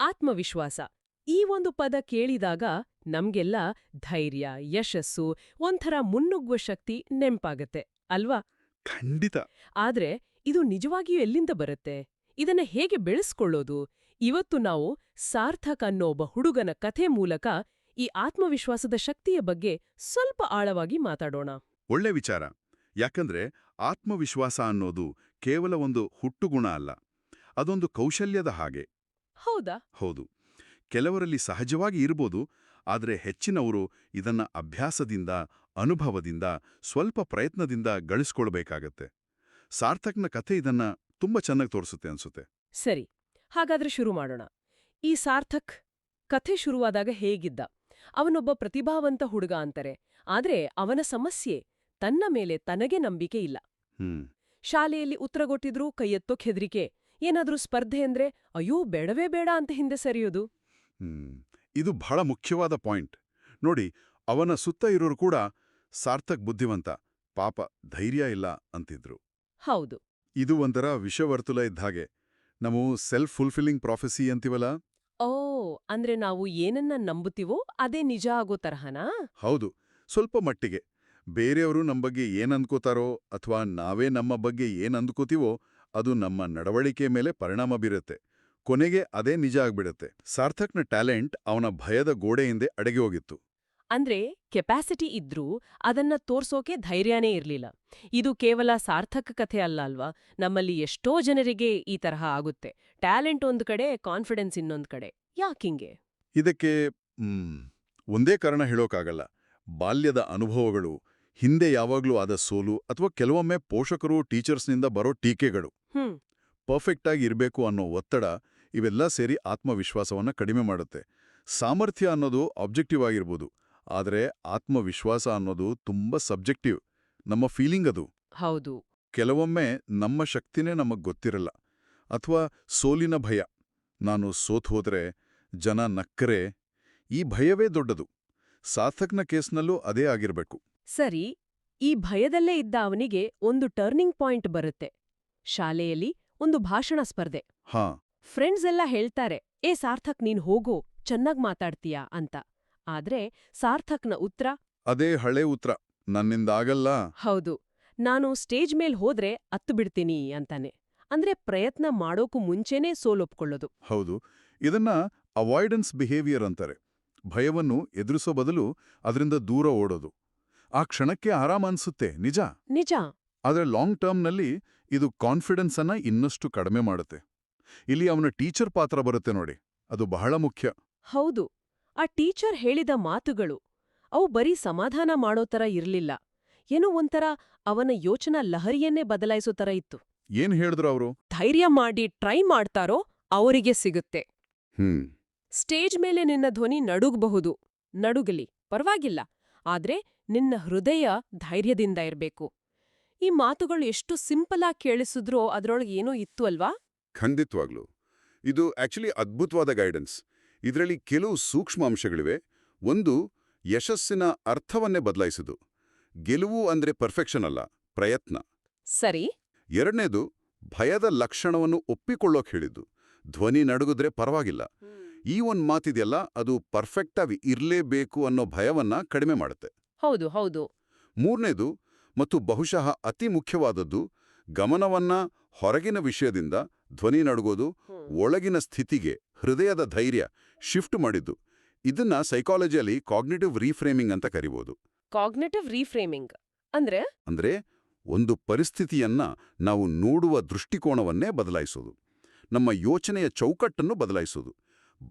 ಆತ್ಮವಿಶ್ವಾಸ. ಈ ಒಂದು ಪದ ಕೇಳಿದಾಗ ನಮ್ಗೆಲ್ಲ ಧೈರ್ಯ ಯಶಸ್ಸು ಒಂಥರ ಮುನ್ನುಗ್ಗುವ ಶಕ್ತಿ ನೆಂಪಾಗತ್ತೆ ಅಲ್ವಾ? ಖಂಡಿತ. ಆದ್ರೆ ಇದು ನಿಜವಾಗಿಯೂ ಎಲ್ಲಿಂದ ಬರುತ್ತೆ? ಇದನ್ನ ಹೇಗೆ ಬೆಳೆಸ್ಕೊಳ್ಳೋದು? ಇವತ್ತು ನಾವು ಸಾರ್ಥಕ್ ಅನ್ನೋ ಒಬ್ಬ ಹುಡುಗನ ಕಥೆ ಮೂಲಕ ಈ ಆತ್ಮವಿಶ್ವಾಸದ ಶಕ್ತಿಯ ಬಗ್ಗೆ ಸ್ವಲ್ಪ ಆಳವಾಗಿ ಮಾತಾಡೋಣ. ಒಳ್ಳೆ ವಿಚಾರ. ಯಾಕಂದ್ರೆ ಆತ್ಮವಿಶ್ವಾಸ ಅನ್ನೋದು ಕೇವಲ ಒಂದು ಹುಟ್ಟುಗುಣ ಅಲ್ಲ ಅದೊಂದು ಕೌಶಲ್ಯದ ಹಾಗೆ. ಹೌದಾ? ಹೌದು. ಕೆಲವರಲ್ಲಿ ಸಹಜವಾಗಿ ಇರ್ಬೋದು ಆದರೆ ಹೆಚ್ಚಿನವರು ಇದನ್ನ ಅಭ್ಯಾಸದಿಂದ ಅನುಭವದಿಂದ ಸ್ವಲ್ಪ ಪ್ರಯತ್ನದಿಂದ ಗಳಿಸ್ಕೊಳ್ಬೇಕಾಗತ್ತೆ. ಸಾರ್ಥಕ್ನ ಕಥೆ ಇದನ್ನ ತುಂಬಾ ಚೆನ್ನಾಗಿ ತೋರಿಸುತ್ತೆ ಅನ್ಸುತ್ತೆ. ಸರಿ ಹಾಗಾದ್ರೆ ಶುರು ಮಾಡೋಣ. ಈ ಸಾರ್ಥಕ್ ಕಥೆ ಶುರುವಾದಾಗ ಹೇಗಿದ್ದ? ಅವನೊಬ್ಬ ಪ್ರತಿಭಾವಂತ ಹುಡುಗ ಅಂತಾರೆ ಆದ್ರೆ ಅವನ ಸಮಸ್ಯೆ ತನ್ನ ಮೇಲೆ ತನಗೆ ನಂಬಿಕೆ ಇಲ್ಲ. ಶಾಲೆಯಲ್ಲಿ ಉತ್ತರಗೊಟ್ಟಿದ್ರೂ ಕೈಯೆತ್ತೋಕ್ ಹೆದ್ರಿಕೆ ಏನಾದ್ರೂ ಸ್ಪರ್ಧೆ ಅಂದ್ರೆ ಅಯ್ಯೋ ಬೇಡವೇ ಬೇಡ ಅಂತ ಹಿಂದೆ ಸರಿಯೋದು. ಹ್ಮ್ ಇದು ಬಹಳ ಮುಖ್ಯವಾದ ಪಾಯಿಂಟ್. ನೋಡಿ ಅವನ ಸುತ್ತ ಇರೋರು ಕೂಡ ಸಾರ್ಥಕ್ ಬುದ್ಧಿವಂತ ಪಾಪ ಧೈರ್ಯ ಇಲ್ಲ ಅಂತಿದ್ರು. ಹೌದು. ಇದು ಒಂಥರ ವಿಷವರ್ತುಲ ಇದ್ದಾಗೆ ನಾವು ಸೆಲ್ಫ್ ಫುಲ್ಫಿಲ್ಲಿಂಗ್ ಪ್ರಾಫೆಸಿ ಅಂತೀವಲ್ಲ? ಓ ಅಂದ್ರೆ ನಾವು ಏನನ್ನ ನಂಬುತ್ತೀವೋ ಅದೇ ನಿಜ ಆಗೋ ತರಹನಾ? ಹೌದು ಸ್ವಲ್ಪ ಮಟ್ಟಿಗೆ. ಬೇರೆಯವರು ನಮ್ಮ ಬಗ್ಗೆ ಏನ್ ಅಥವಾ ನಾವೇ ನಮ್ಮ ಬಗ್ಗೆ ಏನ್ ಅಂದ್ಕೋತೀವೋ ಅದು ನಮ್ಮ ನಡವಳಿಕೆ ಮೇಲೆ ಪರಿಣಾಮ ಬೀರುತ್ತೆ. ಕೊನೆಗೆ ಅದೇ ನಿಜ ಆಗ್ಬಿಡುತ್ತೆ. ಸಾರ್ಥಕ್ನ ಟ್ಯಾಲೆಂಟ್ ಅವನ ಭಯದ ಗೋಡೆಯಿಂದ ಹಿಂದೆ ಅಡಗಿ ಹೋಗಿತ್ತು. ಅಂದ್ರೆ ಕೆಪಾಸಿಟಿ ಇದ್ರೂ ಅದನ್ನ ತೋರ್ಸೋಕೆ ಧೈರ್ಯನೇ ಇರಲಿಲ್ಲ. ಇದು ಕೇವಲ ಸಾರ್ಥಕ ಕಥೆ ಅಲ್ಲ ಅಲ್ವಾ? ನಮ್ಮಲ್ಲಿ ಎಷ್ಟೋ ಜನರಿಗೆ ಈ ತರಹ ಆಗುತ್ತೆ. ಟ್ಯಾಲೆಂಟ್ ಒಂದು ಕಡೆ ಕಾನ್ಫಿಡೆನ್ಸ್ ಇನ್ನೊಂದು ಕಡೆ. ಯಾಕಿಂಗೆ ಇದಕ್ಕೆ ಒಂದೇ ಕಾರಣ ಹೇಳೋಕ್ಕಾಗಲ್ಲ ಬಾಲ್ಯದ ಅನುಭವಗಳು ಹಿಂದೆ ಯಾವಾಗ್ಲೂ ಆದ ಸೋಲು ಅಥವಾ ಕೆಲವೊಮ್ಮೆ ಪೋಷಕರು ಟೀಚರ್ಸ್ನಿಂದ ಬರೋ ಟೀಕೆಗಳು. ಪರ್ಫೆಕ್ಟ್ ಆಗಿ ಇರಬೇಕು ಅನ್ನೋ ಒತ್ತಡ ಇವೆಲ್ಲ ಸೇರಿ ಆತ್ಮವಿಶ್ವಾಸವನ್ನ ಕಡಿಮೆ ಮಾಡುತ್ತೆ. ಸಾಮರ್ಥ್ಯ ಅನ್ನೋದು ಆಬ್ಜೆಕ್ಟಿವ್ ಆಗಿರ್ಬೋದು ಆದರೆ ಆತ್ಮವಿಶ್ವಾಸ ಅನ್ನೋದು ತುಂಬಾ ಸಬ್ಜೆಕ್ಟಿವ್ ನಮ್ಮ ಫೀಲಿಂಗ್ ಅದು. ಹೌದು. ಕೆಲವೊಮ್ಮೆ ನಮ್ಮ ಶಕ್ತಿನೇ ನಮಗೆ ಗೊತ್ತಿರಲ್ಲ ಅಥವಾ ಸೋಲಿನ ಭಯ. ನಾನು ಸೋತ್ ಹೋದರೆ ಜನ ನಕ್ಕರೆ ಈ ಭಯವೇ ದೊಡ್ಡದು. ಸಾರ್ಥಕ್ನ ಕೇಸ್ನಲ್ಲೂ ಅದೇ ಆಗಿರ್ಬೇಕು. ಸರಿ ಈ ಭಯದಲ್ಲೇ ಇದ್ದ ಅವನಿಗೆ ಒಂದು ಟರ್ನಿಂಗ್ ಪಾಯಿಂಟ್ ಬರುತ್ತೆ. ಶಾಲೆಯಲ್ಲಿ ಒಂದು ಭಾಷಣ ಸ್ಪರ್ಧೆ. ಹಾ. ಫ್ರೆಂಡ್ಸ್ ಎಲ್ಲ ಹೇಳ್ತಾರೆ ಏ ಸಾರ್ಥಕ್ ನೀನ್ ಹೋಗೋ ಚೆನ್ನಾಗ್ ಮಾತಾಡ್ತೀಯಾ? ಅಂತ. ಆದ್ರೆ ಸಾರ್ಥಕ್ನ ಉತ್ತರ? ಅದೇ ಹಳೆ ಉತ್ತರ ನನ್ನಿಂದಾಗಲ್ಲ ಹೌದು ನಾನು ಸ್ಟೇಜ್ ಮೇಲ್ ಹೋದ್ರೆ ಅತ್ತು ಬಿಡ್ತೀನಿ ಅಂತಾನೆ. ಅಂದ್ರೆ ಪ್ರಯತ್ನ ಮಾಡೋಕು ಮುಂಚೆನೇ ಸೋಲೊಪ್ಕೊಳ್ಳೋದು ಹೌದು ಇದನ್ನ ಅವಾಯ್ಡೆನ್ಸ್ ಬಿಹೇವಿಯರ್ ಅಂತಾರೆ. ಭಯವನ್ನು ಎದುರಿಸೋ ಬದಲು ಅದರಿಂದ ದೂರ ಓಡೋದು. ಆ ಕ್ಷಣಕ್ಕೆ ಆರಾಮ ಅನ್ಸುತ್ತೆ ನಿಜ? ನಿಜ. ಆದರೆ ಲಾಂಗ್ ಟರ್ಮ್ನಲ್ಲಿ ಇದು ಕಾನ್ಫಿಡೆನ್ಸ್ ಅನ್ನ ಇನ್ನಷ್ಟು ಕಡಿಮೆ ಮಾಡುತ್ತೆ. ಇಲ್ಲಿ ಅವನ ಟೀಚರ್ ಪಾತ್ರ ಬರುತ್ತೆ ನೋಡಿ ಅದು ಬಹಳ ಮುಖ್ಯ. ಹೌದು ಆ ಟೀಚರ್ ಹೇಳಿದ ಮಾತುಗಳು ಅವು ಬರೀ ಸಮಾಧಾನ ಮಾಡೋ ತರ ಇರಲಿಲ್ಲ ಏನೋ ಒಂಥರ ಅವನ ಯೋಚನಾ ಲಹರಿಯನ್ನೇ ಬದಲಾಯಿಸೋ ಥರ ಇತ್ತು. ಏನ್ ಹೇಳಿದ್ರು ಅವರು? ಧೈರ್ಯ ಮಾಡಿ ಟ್ರೈ ಮಾಡ್ತಾರೋ ಅವರಿಗೆ ಸಿಗುತ್ತೆ. ಹ್ಮ್. ಸ್ಟೇಜ್ ಮೇಲೆ ನಿನ್ನ ಧ್ವನಿ ನಡುಗಬಹುದು ನಡುಗಲಿ ಪರವಾಗಿಲ್ಲ ಆದ್ರೆ ನಿನ್ನ ಹೃದಯ ಧೈರ್ಯದಿಂದ ಇರ್ಬೇಕು. ಈ ಮಾತುಗಳು ಎಷ್ಟು ಸಿಂಪಲ್ ಆಗಿ ಕೇಳಿಸಿದ್ರೋ ಅದರೊಳಗೆ ಏನೋ ಇತ್ತು ಅಲ್ವಾ? ಖಂಡಿತವಾಗ್ಲು. ಇದು ಆಕ್ಚುಲಿ ಅದ್ಭುತವಾದ ಗೈಡೆನ್ಸ್. ಇದರಲ್ಲಿ ಕೆಲವು ಸೂಕ್ಷ್ಮ ಅಂಶಗಳಿವೆ. ಒಂದು ಯಶಸ್ಸಿನ ಅರ್ಥವನ್ನೇ ಬದಲಾಯಿಸುದು ಗೆಲುವು ಅಂದ್ರೆ ಪರ್ಫೆಕ್ಷನ್ ಅಲ್ಲ ಪ್ರಯತ್ನ. ಸರಿ. ಎರಡನೇದು ಭಯದ ಲಕ್ಷಣವನ್ನು ಒಪ್ಪಿಕೊಳ್ಳೋಕ್ ಹೇಳಿದ್ದು. ಧ್ವನಿ ನಡುಗಿದ್ರೆ ಪರವಾಗಿಲ್ಲ. ಈ ಒಂದು ಮಾತಿದೆಯಲ್ಲ ಅದು ಪರ್ಫೆಕ್ಟಾಗಿ ಇರಲೇಬೇಕು ಅನ್ನೋ ಭಯವನ್ನ ಕಡಿಮೆ ಮಾಡುತ್ತೆ. ಹೌದು ಹೌದು. ಮೂರನೇದು ಮತ್ತು ಬಹುಶಃ ಅತಿ ಮುಖ್ಯವಾದದ್ದು ಗಮನವನ್ನ ಹೊರಗಿನ ವಿಷಯದಿಂದ ಧ್ವನಿ ನಡಗೋದು ಒಳಗಿನ ಸ್ಥಿತಿಗೆ ಹೃದಯದ ಧೈರ್ಯ ಶಿಫ್ಟ್ ಮಾಡಿದ್ದು. ಇದನ್ನ ಸೈಕಾಲಜಿಯಲ್ಲಿ ಕಾಗ್ನಿಟಿವ್ ರೀಫ್ರೇಮಿಂಗ್ ಅಂತ ಕರಿಬಹುದು ಕಾಗ್ನೇಟಿವ್ ರೀಫ್ರೇಮಿಂಗ್ ಅಂದ್ರೆ? ಅಂದ್ರೆ ಒಂದು ಪರಿಸ್ಥಿತಿಯನ್ನ ನಾವು ನೋಡುವ ದೃಷ್ಟಿಕೋನವನ್ನೇ ಬದಲಾಯಿಸೋದು. ನಮ್ಮ ಯೋಚನೆಯ ಚೌಕಟ್ಟನ್ನು ಬದಲಾಯಿಸೋದು.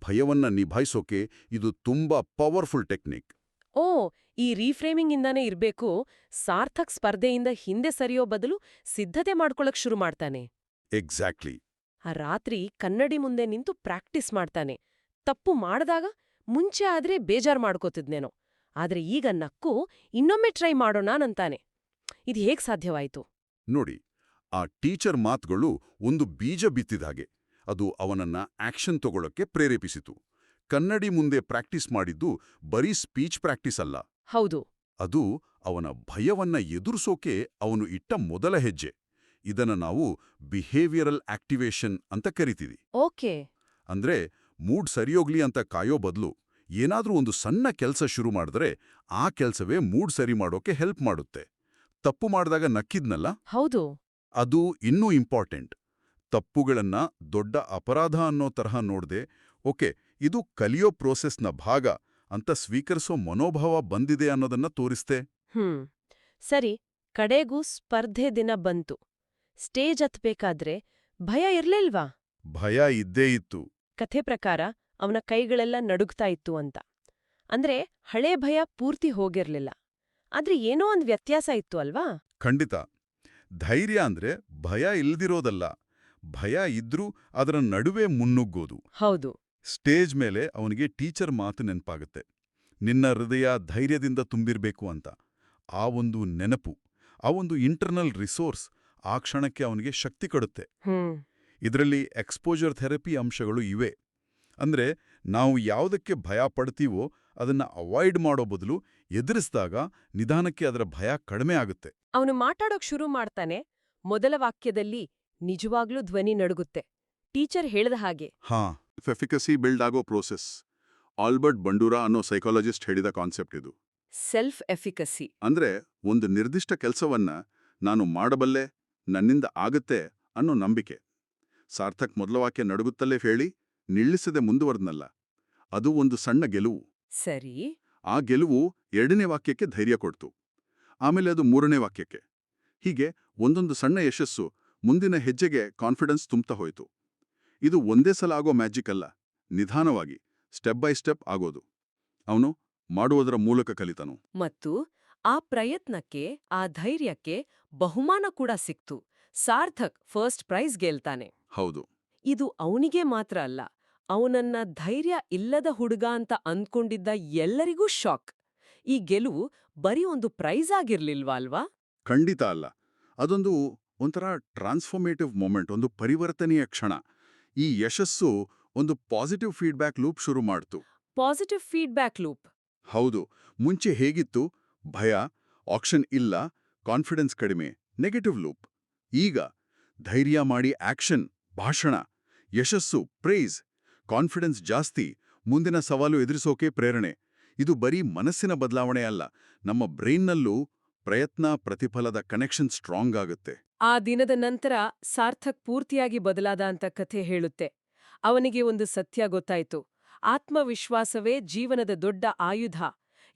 ಭಯವನ್ನ ನಿಭಾಯಿಸೋಕೆ ಇದು ತುಂಬಾ ಪವರ್ಫುಲ್ ಟೆಕ್ನಿಕ್. ಓ ಈ ರೀಫ್ರೇಮಿಂಗ್ ಇಂದಾನೇ ಇರ್ಬೇಕು. ಸಾರ್ಥಕ್ ಸ್ಪರ್ಧೆಯಿಂದ ಹಿಂದೆ ಸರಿಯೋ ಬದಲು ಸಿದ್ಧತೆ ಮಾಡ್ಕೊಳಕ್ ಶುರು ಮಾಡ್ತಾನೆ. ಎಕ್ಸಾಕ್ಟ್ಲಿ. ಆ ರಾತ್ರಿ ಕನ್ನಡಿ ಮುಂದೆ ನಿಂತು ಪ್ರಾಕ್ಟೀಸ್ ಮಾಡ್ತಾನೆ. ತಪ್ಪು ಮಾಡಿದಾಗ ಮುಂಚೆ ಆದ್ರೆ ಬೇಜಾರ್ ಮಾಡ್ಕೋತಿದ್ನೇನೋ. ಆದ್ರೆ ಈಗ ನಕ್ಕು ಇನ್ನೊಮ್ಮೆ ಟ್ರೈ ಮಾಡೋಣಾನಂತಾನೆ. ಇದು ಹೇಗ್ ಸಾಧ್ಯವಾಯಿತು? ನೋಡಿ ಆ ಟೀಚರ್ ಮಾತುಗಳು ಒಂದು ಬೀಜ ಬಿತ್ತಿದ ಹಾಗೆ. ಅದು ಅವನನ್ನ ಆಕ್ಷನ್ ತಗೊಳ್ಳೋಕೆ ಪ್ರೇರೇಪಿಸಿತು. ಕನ್ನಡಿ ಮುಂದೆ ಪ್ರಾಕ್ಟೀಸ್ ಮಾಡಿದ್ದು ಬರೀ ಸ್ಪೀಚ್ ಪ್ರಾಕ್ಟೀಸ್ ಅಲ್ಲ. ಹೌದು. ಅದು ಅವನ ಭಯವನ್ನ ಎದುರಿಸೋಕೆ ಅವನು ಇಟ್ಟ ಮೊದಲ ಹೆಜ್ಜೆ. ಇದನ್ನ ನಾವು ಬಿಹೇವಿಯರಲ್ ಆಕ್ಟಿವೇಶನ್ ಅಂತ ಕರಿತೀವಿ. ಓಕೆ. ಅಂದ್ರೆ ಮೂಡ್ ಸರಿಯೋಗ್ಲಿ ಅಂತ ಕಾಯೋ ಬದಲು ಏನಾದ್ರೂ ಒಂದು ಸಣ್ಣ ಕೆಲಸ ಶುರು ಮಾಡಿದ್ರೆ ಆ ಕೆಲಸವೇ ಮೂಡ್ ಸರಿ ಮಾಡೋಕೆ ಹೆಲ್ಪ್ ಮಾಡುತ್ತೆ. ತಪ್ಪು ಮಾಡಿದಾಗ ನಕ್ಕಿದ್ನಲ್ಲ? ಹೌದು. ಅದು ಇನ್ನೂ ಇಂಪಾರ್ಟೆಂಟ್. ತಪ್ಪುಗಳನ್ನ ದೊಡ್ಡ ಅಪರಾಧ ಅನ್ನೋ ತರಹ ನೋಡ್ದೆ ಓಕೆ ಇದು ಕಲಿಯೋ ಪ್ರೋಸೆಸ್ನ ಭಾಗ ಅಂತ ಸ್ವೀಕರಿಸೋ ಮನೋಭಾವ ಬಂದಿದೆ ಅನ್ನೋದನ್ನ ತೋರಿಸ್ತೆ. ಹ್ಮ್. ಸರಿ ಕಡೆಗೂ ಸ್ಪರ್ಧೆ ದಿನ ಬಂತು. ಸ್ಟೇಜ್ ಹತ್ಬೇಕಾದ್ರೆ ಭಯ ಇರ್ಲಿಲ್ವಾ? ಭಯ ಇದ್ದೇ ಇತ್ತು. ಕಥೆ ಪ್ರಕಾರ ಅವನ ಕೈಗಳೆಲ್ಲ ನಡುಗ್ತಾ ಇತ್ತು ಅಂತ. ಅಂದ್ರೆ ಹಳೆ ಭಯ ಪೂರ್ತಿ ಹೋಗಿರ್ಲಿಲ್ಲ. ಆದ್ರೆ ಏನೋ ಒಂದ್ ವ್ಯತ್ಯಾಸ ಇತ್ತು ಅಲ್ವಾ? ಖಂಡಿತ. ಧೈರ್ಯ ಅಂದ್ರೆ ಭಯ ಇಲ್ದಿರೋದಲ್ಲ. ಭಯ ಇದ್ರೂ ಅದರ ನಡುವೆ ಮುನ್ನುಗ್ಗೋದು. ಹೌದು. ಸ್ಟೇಜ್ ಮೇಲೆ ಅವನಿಗೆ ಟೀಚರ್ ಮಾತು ನೆನಪಾಗುತ್ತೆ. ನಿನ್ನ ಹೃದಯ ಧೈರ್ಯದಿಂದ ತುಂಬಿರಬೇಕು ಅಂತ. ಆ ಒಂದು ನೆನಪು ಆ ಒಂದು ಇಂಟರ್ನಲ್ ರಿಸೋರ್ಸ್ ಆ ಕ್ಷಣಕ್ಕೆ ಅವನಿಗೆ ಶಕ್ತಿ ಕೊಡುತ್ತೆ. ಇದರಲ್ಲಿ ಎಕ್ಸ್ಪೋಜರ್ ಥೆರಪಿ ಅಂಶಗಳು ಇವೆ. ಅಂದ್ರೆ ನಾವು ಯಾವುದಕ್ಕೆ ಭಯ ಪಡ್ತೀವೋ ಅದನ್ನ ಅವಾಯ್ಡ್ ಮಾಡೋ ಬದಲು ಎದುರಿಸಿದಾಗ ನಿಧಾನಕ್ಕೆ ಅದರ ಭಯ ಕಡಿಮೆ ಆಗುತ್ತೆ. ಅವನು ಮಾತಾಡೋಕ್ ಶುರು ಮಾಡ್ತಾನೆ ಮೊದಲ ವಾಕ್ಯದಲ್ಲಿ ನಿಜವಾಗ್ಲೂ ಧ್ವನಿ ನಡುಗುತ್ತೆ. ಟೀಚರ್ ಹೇಳ್ದ ಹಾಗೆ. ಹಾ. ಎಫಿಕಸಿ ಬಿಲ್ಡ್ ಆಗೋ ಪ್ರೋಸೆಸ್ ಆಲ್ಬರ್ಟ್ ಬಂಡೂರಾ ಅನ್ನೋ ಸೈಕಾಲಜಿಸ್ಟ್ ಹೇಳಿದ ಕಾನ್ಸೆಪ್ಟ್ ಇದು. ಸೆಲ್ಫ್ ಎಫಿಕಸಿ ಅಂದ್ರೆ ಒಂದು ನಿರ್ದಿಷ್ಟ ಕೆಲಸವನ್ನ ನಾನು ಮಾಡಬಲ್ಲೆ ನನ್ನಿಂದ ಆಗುತ್ತೆ ಅನ್ನೋ ನಂಬಿಕೆ. ಸಾರ್ಥಕ್ ಮೊದಲ ವಾಕ್ಯ ನಡುಗುತ್ತಲೇ ಹೇಳಿ ನಿಲ್ಲಿಸದೆ ಮುಂದುವರೆದ್ನಲ್ಲ. ಅದು ಒಂದು ಸಣ್ಣ ಗೆಲುವು. ಸರಿ. ಆ ಗೆಲುವು ಎರಡನೇ ವಾಕ್ಯಕ್ಕೆ ಧೈರ್ಯ ಕೊಡ್ತು. ಆಮೇಲೆ ಅದು ಮೂರನೇ ವಾಕ್ಯಕ್ಕೆ. ಹೀಗೆ ಒಂದೊಂದು ಸಣ್ಣ ಯಶಸ್ಸು ಮುಂದಿನ ಹೆಜ್ಜೆಗೆ ಕಾನ್ಫಿಡೆನ್ಸ್ ತುಂಬ್ತಾ ಹೋಯಿತು. ಇದು ಒಂದೇ ಸಲ ಆಗೋ ಮ್ಯಾಜಿಕ್ ಅಲ್ಲ. ನಿಧಾನವಾಗಿ ಸ್ಟೆಪ್ ಬೈ ಸ್ಟೆಪ್ ಆಗೋದು. ಅವನು ಮಾಡುವುದರ ಮೂಲಕ ಕಲಿತನು. ಮತ್ತು ಆ ಪ್ರಯತ್ನಕ್ಕೆ ಆ ಧೈರ್ಯಕ್ಕೆ ಬಹುಮಾನ ಕೂಡ ಸಿಕ್ತು. ಸಾರ್ಥಕ್ ಫಸ್ಟ್ ಪ್ರೈಸ್ ಗೆಲ್ತಾನೆ. ಹೌದು. ಇದು ಅವನಿಗೆ ಮಾತ್ರ ಅಲ್ಲ ಅವನನ್ನ ಧೈರ್ಯ ಇಲ್ಲದ ಹುಡುಗ ಅಂತ ಅಂದ್ಕೊಂಡಿದ್ದ ಎಲ್ಲರಿಗೂ ಶಾಕ್. ಈ ಗೆಲುವು ಬರೀ ಒಂದು ಪ್ರೈಸ್ ಆಗಿರ್ಲಿಲ್ವಾ ಅಲ್ವಾ? ಖಂಡಿತ ಅಲ್ಲ. ಅದೊಂದು ಒಂಥರ ಟ್ರಾನ್ಸ್ಫಾರ್ಮೇಟಿವ್ ಮೊಮೆಂಟ್ ಒಂದು ಪರಿವರ್ತನೀಯ ಕ್ಷಣ. ಈ ಯಶಸ್ಸು ಒಂದು ಪಾಸಿಟಿವ್ ಫೀಡ್ಬ್ಯಾಕ್ ಲೂಪ್ ಶುರು ಮಾಡ್ತು. Positive feedback loop. ಹೌದು. ಮುಂಚೆ ಹೇಗಿತ್ತು? ಭಯ ಆಕ್ಷನ್ ಇಲ್ಲ ಕಾನ್ಫಿಡೆನ್ಸ್ ಕಡಿಮೆ ನೆಗೆಟಿವ್ ಲೂಪ್. ಈಗ ಧೈರ್ಯ ಮಾಡಿ ಆಕ್ಷನ್ ಭಾಷಣ ಯಶಸ್ಸು ಪ್ರೇಸ್ ಕಾನ್ಫಿಡೆನ್ಸ್ ಜಾಸ್ತಿ ಮುಂದಿನ ಸವಾಲು ಎದುರಿಸೋಕೆ ಪ್ರೇರಣೆ. ಇದು ಬರೀ ಮನಸ್ಸಿನ ಬದಲಾವಣೆ ಅಲ್ಲ ನಮ್ಮ ಬ್ರೈನ್ನಲ್ಲೂ ಪ್ರಯತ್ನ ಪ್ರತಿಫಲದ ಕನೆಕ್ಷನ್ ಸ್ಟ್ರಾಂಗ್ ಆಗುತ್ತೆ. ಆ ದಿನದ ನಂತರ ಸಾರ್ಥಕ್ ಪೂರ್ತಿಯಾಗಿ ಬದಲಾದ ಅಂತ ಕಥೆ ಹೇಳುತ್ತೆ. ಅವನಿಗೆ ಒಂದು ಸತ್ಯ ಗೊತ್ತಾಯ್ತು. ಆತ್ಮವಿಶ್ವಾಸವೇ ಜೀವನದ ದೊಡ್ಡ ಆಯುಧ.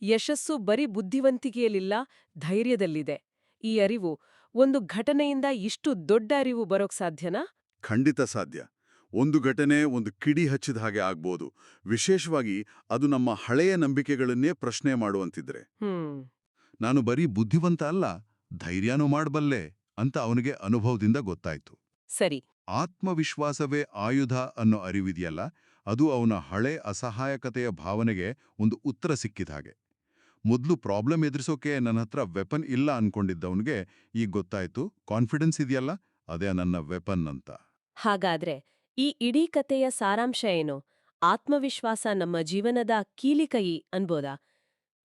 ಯಶಸ್ಸು ಬರೀ ಬುದ್ಧಿವಂತಿಕೆಯಲ್ಲಿಲ್ಲ ಧೈರ್ಯದಲ್ಲಿದೆ. ಈ ಅರಿವು ಒಂದು ಘಟನೆಯಿಂದ ಇಷ್ಟು ದೊಡ್ಡ ಅರಿವು ಬರೋಕ್ ಸಾಧ್ಯನಾ? ಖಂಡಿತ ಸಾಧ್ಯ. ಒಂದು ಘಟನೆ ಒಂದು ಕಿಡಿ ಹಚ್ಚಿದ ಹಾಗೆ ಆಗ್ಬೋದು. ವಿಶೇಷವಾಗಿ ಅದು ನಮ್ಮ ಹಳೆಯ ನಂಬಿಕೆಗಳನ್ನೇ ಪ್ರಶ್ನೆ ಮಾಡುವಂತಿದ್ರೆ. ಹ್ಮ್. ನಾನು ಬರೀ ಬುದ್ಧಿವಂತ ಅಲ್ಲ ಧೈರ್ಯನೂ ಮಾಡಬಲ್ಲೆ ಅಂತ ಅವನಿಗೆ ಅನುಭವದಿಂದ ಗೊತ್ತಾಯ್ತು. ಸರಿ. ಆತ್ಮವಿಶ್ವಾಸವೇ ಆಯುಧ ಅನ್ನೋ ಅರಿವಿದೆಯಲ್ಲ ಅದು ಅವನ ಹಳೆ ಅಸಹಾಯಕತೆಯ ಭಾವನೆಗೆ ಒಂದು ಉತ್ತರ ಸಿಕ್ಕಿದ ಹಾಗೆ. ಮೊದಲು ಪ್ರಾಬ್ಲಮ್ ಎದುರಿಸೋಕೆ ನನ್ನ ಹತ್ರ ವೆಪನ್ ಇಲ್ಲ ಅನ್ಕೊಂಡಿದ್ದವನಿಗೆ ಈಗ ಗೊತ್ತಾಯ್ತು ಕಾನ್ಫಿಡೆನ್ಸ್ ಇದೆಯಲ್ಲ ಅದೇ ನನ್ನ ವೆಪನ್ ಅಂತ. ಹಾಗಾದ್ರೆ ಈ ಇಡೀ ಕಥೆಯ ಸಾರಾಂಶ ಏನು? ಆತ್ಮವಿಶ್ವಾಸ ನಮ್ಮ ಜೀವನದ ಕೀಲಿಕೈ ಅನ್ಬೋದಾ?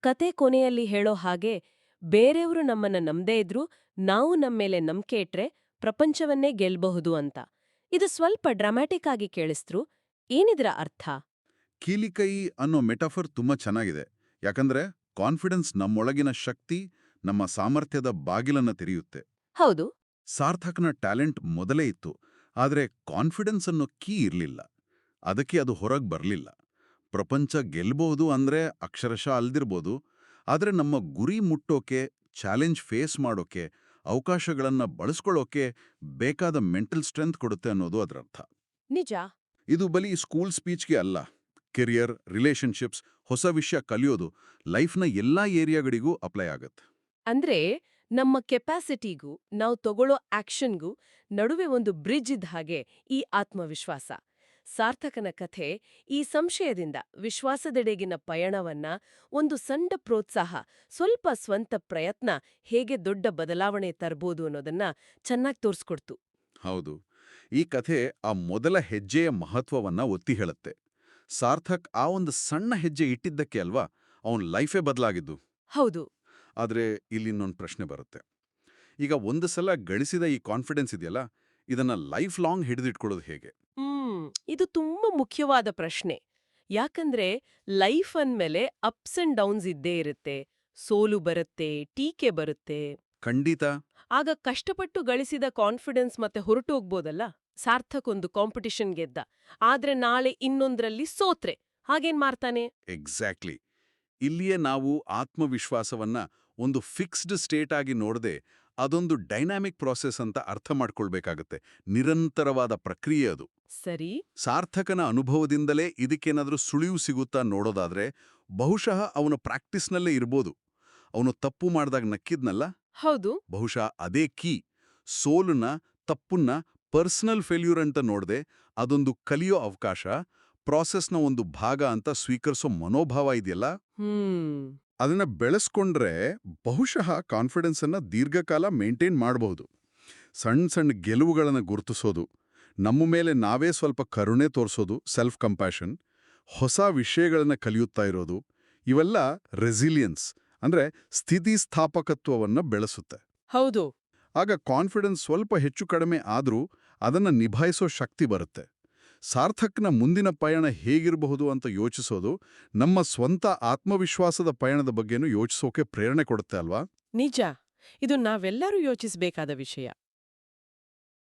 ಕತೆ ಕೊನೆಯಲ್ಲಿ ಹೇಳೋ ಹಾಗೆ ಬೇರೆಯವರು ನಮ್ಮನ್ನ ನಂಬದೇ ಇದ್ರೂ ನಾವು ನಮ್ಮೇಲೆ ನಂಬಿಕೆ ಇಟ್ರೆ ಪ್ರಪಂಚವನ್ನೇ ಗೆಲ್ಬಹುದು ಅಂತ. ಇದು ಸ್ವಲ್ಪ ಡ್ರಾಮ್ಯಾಟಿಕ್ ಆಗಿ ಕೇಳಿಸ್ತ್ರು. ಏನಿದ್ರ ಅರ್ಥ? ಕೀಲಿಕೈ ಅನ್ನೋ ಮೆಟಫರ್ ತುಂಬಾ ಚೆನ್ನಾಗಿದೆ. ಯಾಕಂದ್ರೆ ಕಾನ್ಫಿಡೆನ್ಸ್ ನಮ್ಮೊಳಗಿನ ಶಕ್ತಿ ನಮ್ಮ ಸಾಮರ್ಥ್ಯದ ಬಾಗಿಲನ್ನ ತೆರೆಯುತ್ತೆ. ಹೌದು. ಸಾರ್ಥಕ್ನ ಟ್ಯಾಲೆಂಟ್ ಮೊದಲೇ ಇತ್ತು. ಆದರೆ ಕಾನ್ಫಿಡೆನ್ಸ್ ಅನ್ನೋ ಕೀ ಇರಲಿಲ್ಲ. ಅದಕ್ಕೆ ಅದು ಹೊರಗೆ ಬರಲಿಲ್ಲ. ಪ್ರಪಂಚ ಗೆಲ್ಬಹುದು ಅಂದ್ರೆ ಅಕ್ಷರಶಃ ಅಲ್ದಿರ್ಬೋದು. ಆದರೆ ನಮ್ಮ ಗುರಿ ಮುಟ್ಟೋಕೆ ಚಾಲೆಂಜ್ ಫೇಸ್ ಮಾಡೋಕೆ ಅವಕಾಶಗಳನ್ನ ಬಳಸ್ಕೊಳ್ಳೋಕೆ ಬೇಕಾದ ಮೆಂಟಲ್ ಸ್ಟ್ರೆಂತ್ ಕೊಡುತ್ತೆ ಅನ್ನೋದು ಅದರರ್ಥ ನಿಜ. ಇದು ಬಲಿ ಸ್ಕೂಲ್ ಸ್ಪೀಚ್ಗೆ ಅಲ್ಲ. ಕೆರಿಯರ್ ರಿಲೇಷನ್ಶಿಪ್ಸ್ ಹೊಸ ವಿಷಯ ಕಲಿಯೋದು ಲೈಫ್ನ ಎಲ್ಲಾ ಏರಿಯಾಗಳಿಗೂ ಅಪ್ಲೈ ಆಗತ್ತೆ. ಅಂದ್ರೆ ನಮ್ಮ ಕೆಪಾಸಿಟಿಗೂ ನಾವು ತಗೊಳ್ಳೋ ಆಕ್ಷನ್ಗೂ ನಡುವೆ ಒಂದು ಬ್ರಿಡ್ಜ್ ಇದ್ದ ಹಾಗೆ ಈ ಆತ್ಮವಿಶ್ವಾಸ. ಸಾರ್ಥಕನ ಕಥೆ ಈ ಸಂಶಯದಿಂದ ವಿಶ್ವಾಸದೆಡೆಗಿನ ಪಯಣವನ್ನ ಒಂದು ಸಣ್ಣ ಪ್ರೋತ್ಸಾಹ ಸ್ವಲ್ಪ ಸ್ವಂತ ಪ್ರಯತ್ನ ಹೇಗೆ ದೊಡ್ಡ ಬದಲಾವಣೆ ತರ್ಬೋದು ಅನ್ನೋದನ್ನ ಚೆನ್ನಾಗಿ ತೋರಿಸ್ಕೊಡ್ತು. ಹೌದು. ಈ ಕಥೆ ಆ ಮೊದಲ ಹೆಜ್ಜೆಯ ಮಹತ್ವವನ್ನ ಒತ್ತಿ ಹೇಳುತ್ತೆ. ಸಾರ್ಥಕ್ ಆ ಒಂದು ಸಣ್ಣ ಹೆಜ್ಜೆ ಇಟ್ಟಿದ್ದಕ್ಕೆ ಅಲ್ವಾ ಅವನ್ ಲೈಫೇ ಬದಲಾಗಿದ್ದು. ಹೌದು. ಆದ್ರೆ ಇಲ್ಲಿ ಇನ್ನೊಂದು ಪ್ರಶ್ನೆ ಬರುತ್ತೆ. ಈಗ ಒಂದು ಸಲ ಗಳಿಸಿದ ಈ ಕಾನ್ಫಿಡೆನ್ಸ್ ಇದೆಯಲ್ಲ ಇದನ್ನ ಲೈಫ್ ಲಾಂಗ್ ಹಿಡಿದಿಟ್ಕೊಳ್ಳೋದು ಹೇಗೆ? ಇದು ತುಂಬಾ ಮುಖ್ಯವಾದ ಪ್ರಶ್ನೆ. ಯಾಕಂದ್ರೆ ಲೈಫ್ ಅಂದ್ಮೇಲೆ ಅಪ್ಸ್ ಅಂಡ್ ಡೌನ್ಸ್ ಇದ್ದೇ ಇರುತ್ತೆ. ಸೋಲು ಬರುತ್ತೆ ಟೀಕೆ ಬರುತ್ತೆ. ಖಂಡಿತ. ಆಗ ಕಷ್ಟಪಟ್ಟು ಗಳಿಸಿದ ಕಾನ್ಫಿಡೆನ್ಸ್ ಮತ್ತೆ ಹೊರಟು ಹೋಗ್ಬೋದಲ್ಲ? ಸಾರ್ಥಕ್ ಒಂದು ಕಾಂಪಿಟಿಷನ್ ಗೆದ್ದ. ಆದ್ರೆ ನಾಳೆ ಇನ್ನೊಂದ್ರಲ್ಲಿ ಸೋತ್ರೆ. ಹಾಗೇನ್ ಮಾಡ್ತಾನೆ? ಎಕ್ಸಾಕ್ಟ್ಲಿ ಇಲ್ಲಿಯೇ ನಾವು ಆತ್ಮವಿಶ್ವಾಸವನ್ನ ಒಂದು ಫಿಕ್ಸ್ಡ್ ಸ್ಟೇಟ್ ಆಗಿ ನೋಡದೆ ಅದೊಂದು ಡೈನಾಮಿಕ್ ಪ್ರಾಸೆಸ್ ಅಂತ ಅರ್ಥ ಮಾಡ್ಕೊಳ್ಬೇಕಾಗತ್ತೆ. ನಿರಂತರವಾದ ಪ್ರಕ್ರಿಯೆ ಅದು. ಸರಿ. ಸಾರ್ಥಕನ ಅನುಭವದಿಂದಲೇ ಇದಕ್ಕೇನಾದ್ರೂ ಸುಳಿವು ಸಿಗುತ್ತಾ ನೋಡೋದಾದ್ರೆ ಬಹುಶಃ ಅವನು ಪ್ರಾಕ್ಟೀಸ್ನಲ್ಲೇ ಇರ್ಬೋದು. ಅವನು ತಪ್ಪು ಮಾಡಿದಾಗ ನಕ್ಕಿದ್ನಲ್ಲ? ಹೌದು. ಬಹುಶಃ ಅದೇ ಕೀ. ಸೋಲನ್ನ ತಪ್ಪನ್ನ ಪರ್ಸನಲ್ ಫೇಲ್ಯೂರ್ ಅಂತ ನೋಡದೆ ಅದೊಂದು ಕಲಿಯೋ ಅವಕಾಶ ಪ್ರಾಸೆಸ್ನ ಒಂದು ಭಾಗ ಅಂತ ಸ್ವೀಕರಿಸೋ ಮನೋಭಾವ ಇದೆಯಲ್ಲ? ಹ್ಮ್. ಅದನ್ನ ಬೆಳೆಸ್ಕೊಂಡ್ರೆ ಬಹುಶಃ ಕಾನ್ಫಿಡೆನ್ಸ್ ಅನ್ನ ದೀರ್ಘಕಾಲ ಮೇಂಟೈನ್ ಮಾಡಬಹುದು ಸಣ್ಣ ಸಣ್ಣ ಗೆಲುವುಗಳನ್ನು ಗುರುತಿಸೋದು ನಮ್ಮ ಮೇಲೆ ನಾವೇ ಸ್ವಲ್ಪ ಕರುಣೆ ತೋರಿಸೋದು ಸೆಲ್ಫ್ ಕಂಪ್ಯಾಷನ್ ಹೊಸ ವಿಷಯಗಳನ್ನು ಕಲಿಯುತ್ತಾ ಇರೋದು ಇವೆಲ್ಲ ರೆಸಿಲಿಯನ್ಸ್ ಅಂದ್ರೆ ಸ್ಥಿತಿಸ್ಥಾಪಕತ್ವವನ್ನು ಬೆಳೆಸುತ್ತೆ. ಹೌದು. ಆಗ ಕಾನ್ಫಿಡೆನ್ಸ್ ಸ್ವಲ್ಪ ಹೆಚ್ಚು ಕಡಿಮೆ ಆದರೂ ಅದನ್ನ ನಿಭಾಯಿಸೋ ಶಕ್ತಿ ಬರುತ್ತೆ. ಸಾರ್ಥಕ್ನ ಮುಂದಿನ ಪಯಣ ಹೇಗಿರಬಹುದು ಅಂತ ಯೋಚಿಸೋದು ನಮ್ಮ ಸ್ವಂತ ಆತ್ಮವಿಶ್ವಾಸದ ಪಯಣದ ಬಗ್ಗೆನೂ ಯೋಚಿಸೋಕೆ ಪ್ರೇರಣೆ ಕೊಡುತ್ತೆ ಅಲ್ವಾ? ನಿಜ. ಇದು ನಾವೆಲ್ಲರೂ ಯೋಚಿಸಬೇಕಾದ ವಿಷಯ.